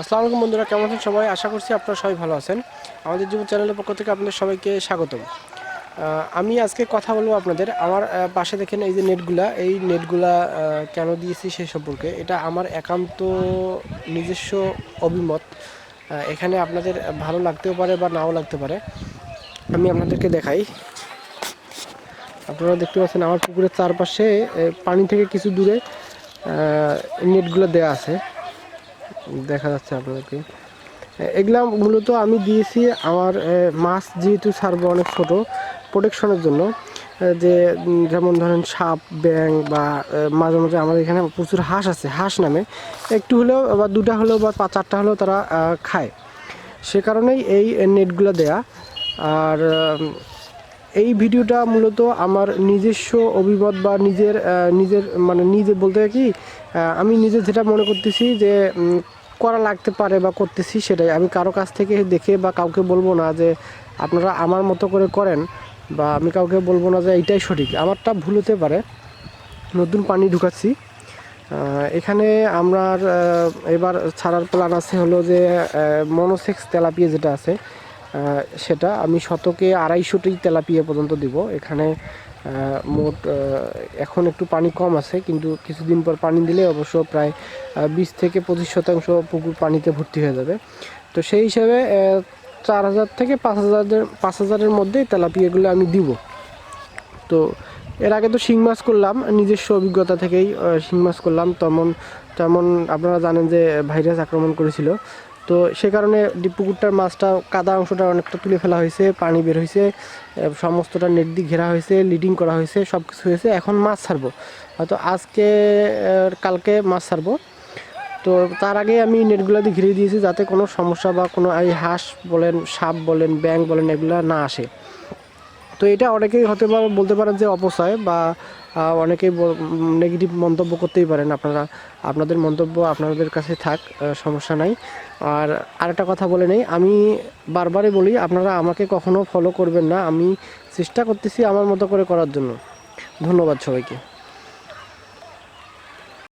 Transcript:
আসসালামু আলাইকুম বন্ধুরা, কেমন আছেন সবাই? আশা করছি আপনারা সবাই ভালো আছেন। আমাদের জীবন চ্যানেলের পক্ষ থেকে আপনাদের সবাইকে স্বাগতম। আমি আজকে কথা বলব আপনাদের। আমার পাশে দেখেন এই যে নেটগুলা, এই নেটগুলা কেন দিয়েছি সেই সম্পর্কে। এটা আমার একান্ত নিজস্ব অভিমত। এখানে আপনাদের ভালো লাগতেও পারে বা নাও লাগতে পারে। আমি আপনাদেরকে দেখাই। আপনারা দেখতে পাচ্ছেন আমার পুকুরের চারপাশে পানি থেকে কিছু দূরে নেটগুলো দেওয়া আছে। দেখা যাচ্ছে আপনাদেরকে। এগুলা মূলত আমি দিয়েছি আমার মাছ যেহেতু ছাড়বো অনেক ছোট প্রোটেকশনের জন্য যে যেমন ধরেন সাপ ব্যাং বা মাঝে মাঝে আমাদের এখানে প্রচুর হাঁস আছে, হাঁস নামে। একটু হলেও বা দুটা হলেও বা পাঁচ চারটা হলেও তারা খায়। সে কারণেই এই নেটগুলো দেয়া। আর এই ভিডিওটা মূলত আমার নিজস্ব অভিমত বা নিজের নিজের মানে নিজে বলতে কি আমি নিজে যেটা মনে করতেছি যে করা লাগতে পারে বা করতেছি সেটাই। আমি কারও কাছ থেকে দেখে বা কাউকে বলব না যে, আপনারা আমার মতো করে করেন বা আমি কাউকে বলব না যে, এইটাই সঠিক। আমারটা ভুল হতে পারে। নতুন পানি ঢুকাচ্ছি। এখানে আমরা এবার ছাড়ার প্ল্যান আছে হলো যে মনোসেক্স তেলাপিয়া যেটা আছে সেটা আমি শতকে আড়াইশোটি তেলাপিয়া পর্যন্ত দিব। এখানে মোট এখন একটু পানি কম আছে, কিন্তু কিছুদিন পর পানি দিলে অবশ্য প্রায় বিশ থেকে পঁচিশ শতাংশ পুকুর পানিতে ভর্তি হয়ে যাবে। তো সেই হিসাবে চার হাজার থেকে পাঁচ হাজারের পাঁচ হাজারের মধ্যেই তেলাপিয়াগুলো আমি দিব। তো এর আগে তো শিং মাছ করলাম, নিজস্ব অভিজ্ঞতা থেকেই শিং মাছ করলাম। তেমন তেমন আপনারা জানেন যে ভাইরাস আক্রমণ করেছিল। তো সে কারণে পুকুরটার মাছটা, কাদা অংশটা অনেকটা তুলে ফেলা হয়েছে, পানি বের হয়েছে সমস্তটা নেট দিয়ে ঘেরা হয়েছে লিডিং করা হয়েছে সব কিছু হয়েছে। এখন মাছ ছাড়বো। হয়তো আজকে কালকে মাছ ছাড়বো। তো তার আগে আমি নেটগুলো দিয়ে ঘিরে দিয়েছি যাতে কোনো সমস্যা বা কোনো এই হাঁস বলেন, সাপ বলেন ব্যাঙ্ক বলেন, এগুলো না আসে। তো এটা অনেকেই হতে পারে বলতে পারেন যে অপচয় বা অনেকেই নেগেটিভ মন্তব্য করতেই পারেন। আপনারা, আপনাদের মন্তব্য আপনাদের কাছে থাক সমস্যা নাই। আর আরেকটা কথা বলে নেই, আমি বারবারই বলি, আপনারা আমাকে কখনো ফলো করবেন না। আমি চেষ্টা করতেছি আমার মতো করে করার জন্য। ধন্যবাদ সবাইকে।